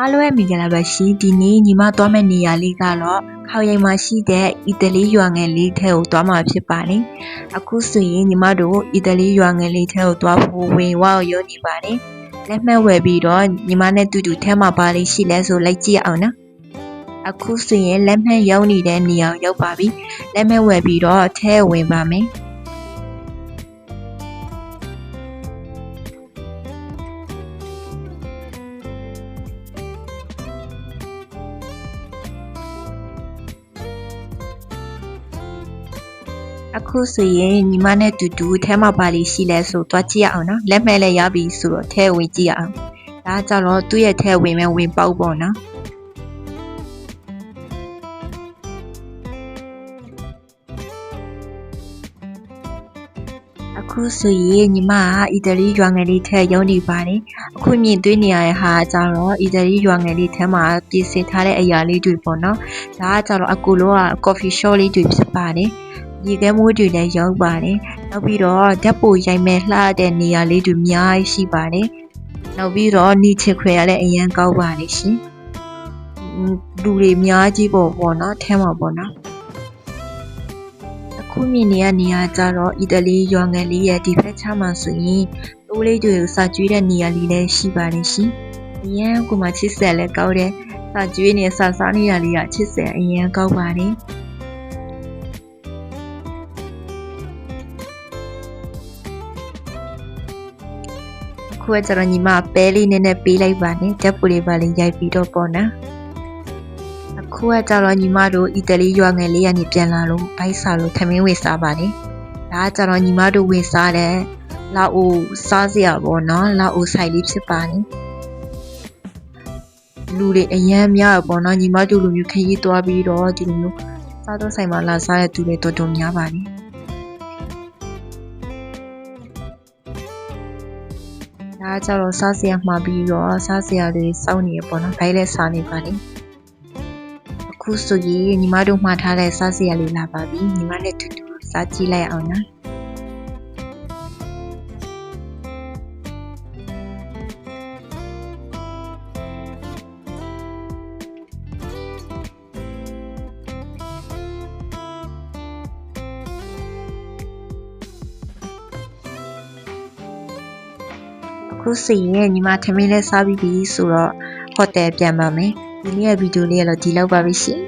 အားလုံးပဲမင်္ဂလာပါရှင်ဒီနေ့ညီမသွားမယ့်နေရာလေးကတော့ခေါင်ရိပ်မှာရှိတဲ့အီတလီရွာငယ်လေးထဲကိုသွားမှာဖြစ်ပါတယ်အခုဆိုရင်ညီမတို့အီတလီရွာငယ်လေးထဲကိုသွားဖို့ဝင်ဝါကိုရောက်နေပါတယ်လက်မှတ်ဝယ်ပြီးတော့ညီမနဲ့တူတူထဲမှာပါလေးရှိလဲဆိုလိုက်ကြည့်အောင်နော်အခုဆိုရင်လက်မှတ်ရောက်နေတဲ့နေရာကိုရောက်ပါပြီလက်မှတ်ဝယ်ပြီးတော့ထဲဝင်ပါမယ် အခုဆိုရင်ညီမနဲ့တူတူအဲမှာပါလေးရှိလဲဆိုသွားကြည့်ရအောင်နော်လက်မဲ့လည်းရပြီဆိုတော့ထဲဝင်ကြည့်ရအောင်ဒါကြတော့သူ့ရဲ့ထဲဝင်မဲ့ဝင်ပေါက်ပေါ့နော်အခုဆိုရင်ညီမကအီတလီရွာငယ်လေးထဲရောက်နေပါတယ်အခုမြင်တွေ့နေရတဲ့ဟာကြတော့အီတလီရွာငယ်လေးထဲမှာပြင်ဆင်ထားတဲ့အရာလေးတွေပေါ့နော်ဒါကကြတော့အကူလုံးက coffee shop လေးတွေဖြစ်ပါတယ် ရေခဲမိုးတွေလည်းရောက်ပါတယ်။နောက်ပြီးတော့ဓာတ်ပိုရိုက်မဲ့လှတဲ့နေရာလေးတွေအများကြီးရှိပါတယ်။နောက်ပြီးတော့နေချစ်ခွေရလည်းအရန်ကောက်ပါတယ်ရှင်။อืมလူတွေအများကြီးပေါ့ပေါ့နော်ထဲမှာပေါ့နော်။အခုမြင်နေရနေရာကြတော့အီတလီရွာငယ်လေးရဲ့ဒီဖက်ချမှာဆိုရင်တိုးလေးတွေကိုစာကျွေးတဲ့နေရာလေးလည်းရှိပါတယ်ရှင်။အရန်ကိုမှချစ်ဆက်လည်းကောက်တယ်။စာကျွေးနေစာစားနေရလေးကချစ်ဆက်အရန်ကောက်ပါတယ်။ ခုကကျတော့ညီမပဲလေးနည်းနည်းပေးလိုက်ပါနဲ့ဓာတ်ပူလေးပါလေးရိုက်ပြီးတော့ပေါ့နော်အခုကကျတော့ညီမတို့အီတလီရွာငယ်လေးကနေပြန်လာလို့ဘိုက်စာလို့ထမင်းဝေစားပါလေဒါကကျတော့ညီမတို့ဝေစားတဲ့လာအိုစားစရာပေါ့နော်လာအိုဆိုင်လေးဖြစ်ပါတယ်လူတွေအရန်များပေါ့နော်ညီမတို့လူမျိုးခရီးသွားပြီးတော့ဒီလိုမျိုးစားတော့ဆိုင်မှာလာစားတဲ့သူတွေတော်တော်များပါတယ် ဒါကကြတော့စားစရာမှာပြီးတော့စားစရာတွေစောင်းနေရပေါ့နော်ဘိုင်းလည်းစားနေပါလေအခုဆိုရင်ညီမတို့မှားထားတဲ့စားစရာလေးလာပါပြီညီမနဲ့တူတူစားကြည့်လိုက်အောင်နော် အခုဆိုရင်ညီမထမင်းလည်းစားပြီးပြီဆိုတော့ဟိုတယ်ပြန်ပါမယ်ဒီနေ့ရဲ့ဗီဒီယိုလေးကတော့ဒီလောက်ပါပဲရှင်